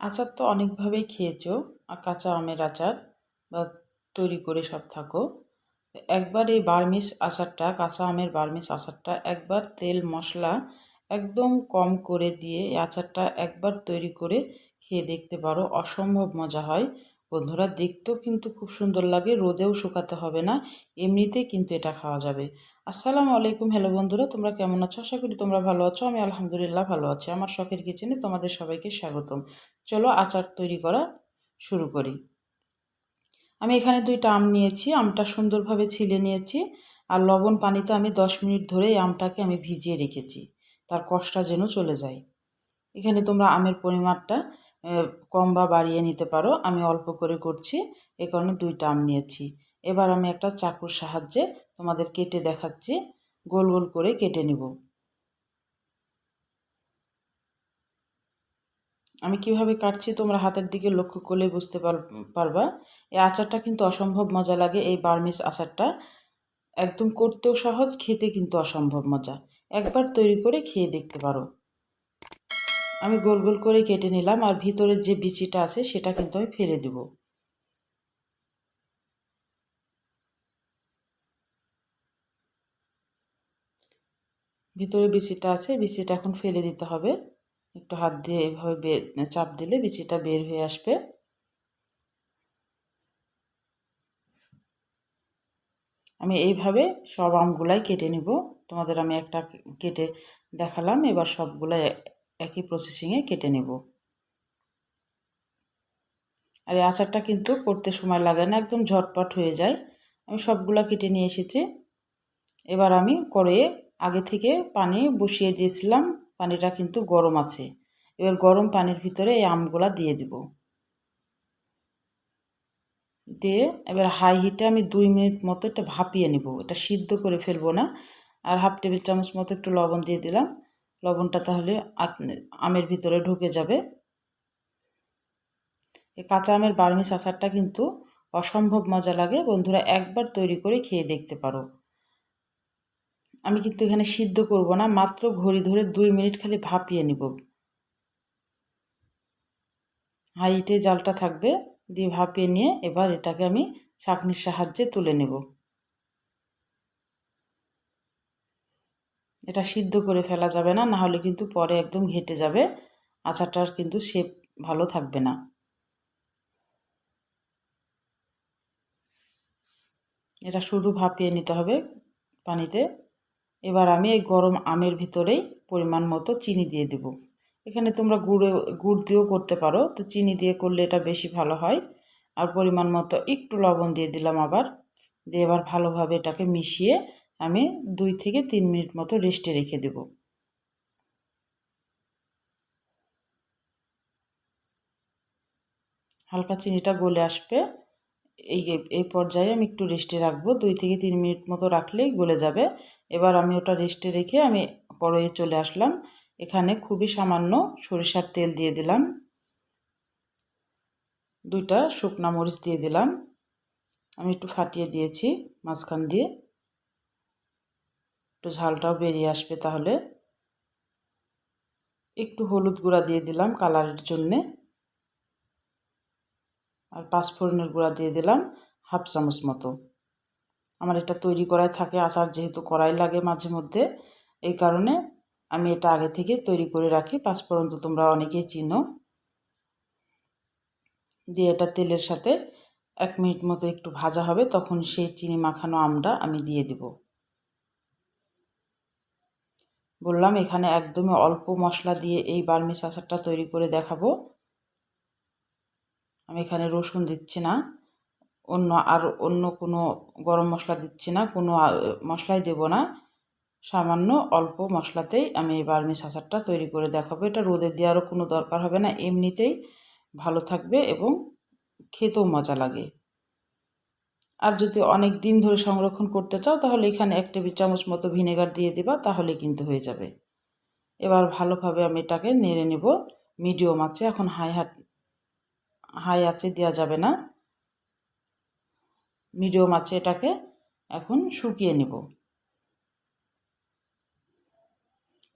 আচার তো অনেকভাবেই খেয়েছো, আর কাঁচা আমের আচার, বা তৈরি করে সব থাকো। একবার এই বার্মিস আচারটা, কাঁচা আমের বার্মিস আচারটা একবার তেল, মশলা একদম কম করে দিয়ে এই আচারটা একবার তৈরি করে খেয়ে দেখতে পারো, অসম্ভব মজা হয়। বন্ধুরা, দেখতেও কিন্তু খুব সুন্দর লাগে, রোদেও শুকাতে হবে না, এমনিতেই কিন্তু এটা খাওয়া যাবে। আসসালামু আলাইকুম, হ্যালো বন্ধুরা, তোমরা কেমন আছো? আশা করি তোমরা ভালো আছো, আমি আলহামদুলিল্লাহ ভালো আছি। আমার শখের কিচেনে তোমাদের সবাইকে স্বাগতম। চলো আচার তৈরি করা শুরু করি। আমি এখানে দুইটা আম নিয়েছি, আমটা সুন্দরভাবে ছিলে নিয়েছি, আর লবণ পানিতে আমি দশ মিনিট ধরে এই আমটাকে আমি ভিজিয়ে রেখেছি, তার কষ্টটা যেন চলে যায়। এখানে তোমরা আমের পরিমাণটা কম বা বাড়িয়ে নিতে পারো, আমি অল্প করে করছি, এ কারণে দুইটা আম নিয়েছি। এবার আমি একটা চাকুর সাহায্যে তোমাদের কেটে দেখাচ্ছি। গোল গোল করে কেটে নিব। আমি কীভাবে কাটছি তোমরা হাতের দিকে লক্ষ্য করলে বুঝতে পারবা। এই আচারটা কিন্তু অসম্ভব মজা লাগে, এই বার্মিস আচারটা। একদম করতেও সহজ, খেতে কিন্তু অসম্ভব মজা। একবার তৈরি করে খেয়ে দেখতে পারো। আমি গোল গোল করে কেটে নিলাম আর ভিতরের যে বিচিটা আছে সেটা কিন্তু আমি ফেলে দেব। ভিতরে বিচিটা আছে বিচিটা এখন ফেলে দিতে হবে। একটু হাত দিয়ে এভাবে চাপ দিলে বিচিটা বের হয়ে আসবে। আমি এইভাবে সব আমগুলাই কেটে নিব। তোমাদের আমি একটা কেটে দেখালাম, এবার সবগুলাই একই প্রসেসিংয়ে কেটে নেব। আর এই আচারটা কিন্তু করতে সময় লাগে না, একদম ঝটপট হয়ে যায়। আমি সবগুলা কেটে নিয়ে এসেছি। এবার আমি করে আগে থেকে পানি বসিয়ে দিয়েছিলাম। পানিটা কিন্তু গরম আছে। এবার গরম পানির ভিতরে এই আমগুলা দিয়ে দিব। দিয়ে এবার হাই হিটে আমি দুই মিনিট মতো এটা ভাপিয়ে নেব। এটা সিদ্ধ করে ফেলব না। আর হাফ টেবিল চামচ মতো একটু লবণ দিয়ে দিলাম। লবণটা তাহলে আমের ভিতরে ঢুকে যাবে। এই কাঁচা আমের বার্মিস আচারটা কিন্তু অসম্ভব মজা লাগে। বন্ধুরা একবার তৈরি করে খেয়ে দেখতে পারো। আমি কিন্তু এখানে সিদ্ধ করব না, মাত্র ঘড়ি ধরে দুই মিনিট খালি ভাপিয়ে নিব। হাইটে জালটা থাকবে, দিয়ে ভাপিয়ে নিয়ে এবার এটাকে আমি চাকনির সাহায্যে তুলে নেব। এটা সিদ্ধ করে ফেলা যাবে না, নাহলে কিন্তু পরে একদম ঘেটে যাবে, আচারটার কিন্তু শেপ ভালো থাকবে না। এটা শুধু ভাপিয়ে নিতে হবে পানিতে। এবার আমি এই গরম আমের ভিতরেই পরিমাণ মতো চিনি দিয়ে দেব। এখানে তোমরা গুড়ে, গুড় দিয়েও করতে পারো। তো চিনি দিয়ে করলে এটা বেশি ভালো হয়। আর পরিমাণ মতো একটু লবণ দিয়ে দিলাম আবার। দিয়ে এবার ভালোভাবে এটাকে মিশিয়ে আমি দুই থেকে তিন মিনিট মতো রেস্টে রেখে দেব। হালকা চিনিটা গলে আসবে। এই এই পর্যায়ে আমি একটু রেস্টে রাখব। দুই থেকে তিন মিনিট মতো রাখলেই গলে যাবে। এবার আমি ওটা রেস্টে রেখে আমি কড়াইয়ে চলে আসলাম। এখানে খুবই সামান্য সরিষার তেল দিয়ে দিলাম। দুইটা শুকনা মরিচ দিয়ে দিলাম। আমি একটু ফাটিয়ে দিয়েছি মাঝখান দিয়ে। একটু ঝালটাও বেরিয়ে আসবে তাহলে। একটু হলুদ গুঁড়া দিয়ে দিলাম কালারের জন্যে। আর পাঁচফোড়নের গুঁড়া দিয়ে দিলাম হাফ চামচ মতো। আমার এটা তৈরি করাই থাকে, আচার যেহেতু কড়াই লাগে মাঝে মধ্যে। এই কারণে আমি এটা আগে থেকে তৈরি করে রাখি। পাঁচফোড়ন তো তোমরা অনেকেই চিনো। দিয়ে এটা তেলের সাথে এক মিনিট মতো একটু ভাজা হবে, তখন সেই চিনি মাখানো আমটা আমি দিয়ে দেব। বললাম, এখানে একদমই অল্প মশলা দিয়ে এই বার্মিস আচারটা তৈরি করে দেখাবো। আমি এখানে রসুন দিচ্ছি না। অন্য আর অন্য কোনো গরম মশলা দিচ্ছি না, কোনো মশলাই দেব না। সামান্য অল্প মশলাতেই আমি এই বার্মিস আচারটা তৈরি করে দেখাবো। এটা রোদে দেওয়ারও কোনো দরকার হবে না, এমনিতেই ভালো থাকবে এবং খেতেও মজা লাগে। আর যদি অনেক দিন ধরে সংরক্ষণ করতে চাও, তাহলে এখানে এক টেবিল চামচ মতো ভিনেগার দিয়ে দিবা তাহলে কিন্তু হয়ে যাবে। এবার ভালোভাবে আমি এটাকে নেড়ে নেব। মিডিয়াম আছে এখন হাই হাট, হাই আছে দেওয়া যাবে না। মিডিয়াম আছে এটাকে, এখন শুকিয়ে নেব।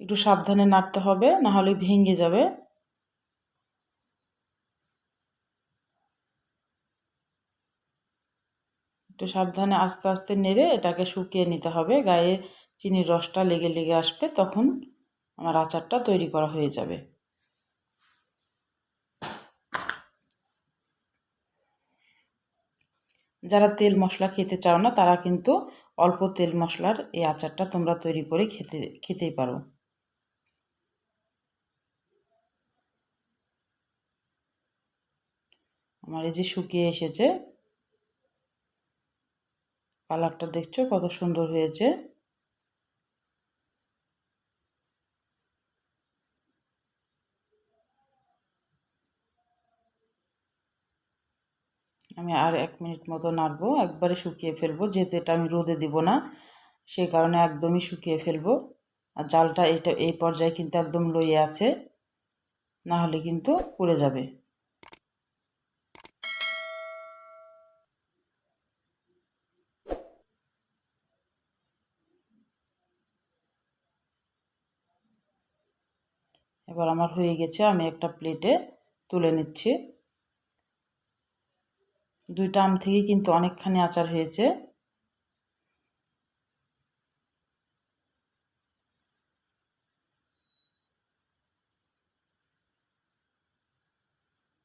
একটু সাবধানে নাড়তে হবে নাহলে ভেঙে যাবে। একটু সাবধানে আস্তে আস্তে নেড়ে এটাকে শুকিয়ে নিতে হবে, গায়ে চিনির রসটা লেগে লেগে আসবে, তখন আমার আচারটা তৈরি করা হয়ে যাবে। যারা তেল মশলা খেতে চাও না, তারা কিন্তু অল্প তেল মশলার এই আচারটা তোমরা তৈরি করে খেতে, খেতেই পারো। আমার এই যে শুকিয়ে এসেছে, কালারটা দেখছ কত সুন্দর হয়েছে? আমি আর এক মিনিট মতো নাড়বো, একবারে শুকিয়ে ফেলব, যেহেতু এটা আমি রোদে দিব না সেই কারণে একদমই শুকিয়ে ফেলব। আর জালটা এটা এই পর্যায়ে কিন্তু একদম লইয়ে আছে, না হলে কিন্তু পুড়ে যাবে। এবার আমার হয়ে গেছে, আমি একটা প্লেটে তুলে নিচ্ছি। দুইটা আম থেকে কিন্তু অনেকখানি আচার হয়েছে।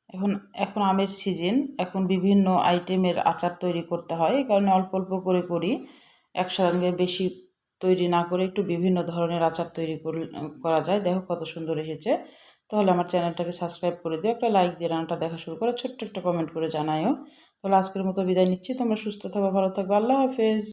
এখন এখন আমের সিজন এখন বিভিন্ন আইটেমের আচার তৈরি করতে হয়। এই কারণে অল্প অল্প করে করি। একসঙ্গে বেশি তৈরি না করে একটু বিভিন্ন ধরনের আচার তৈরি করা যায়। দেখো কত সুন্দর এসেছে। তাহলে আমার চ্যানেলটাকে সাবস্ক্রাইব করে দিও। একটা লাইক দিয়ে রান্নাটা দেখা শুরু করো। ছোট্ট একটা কমেন্ট করে জানাইও। তাহলে আজকের মতো বিদায় নিচ্ছি তোমরা সুস্থ থাকবে ভালো থাকবে আল্লাহ হাফেজ।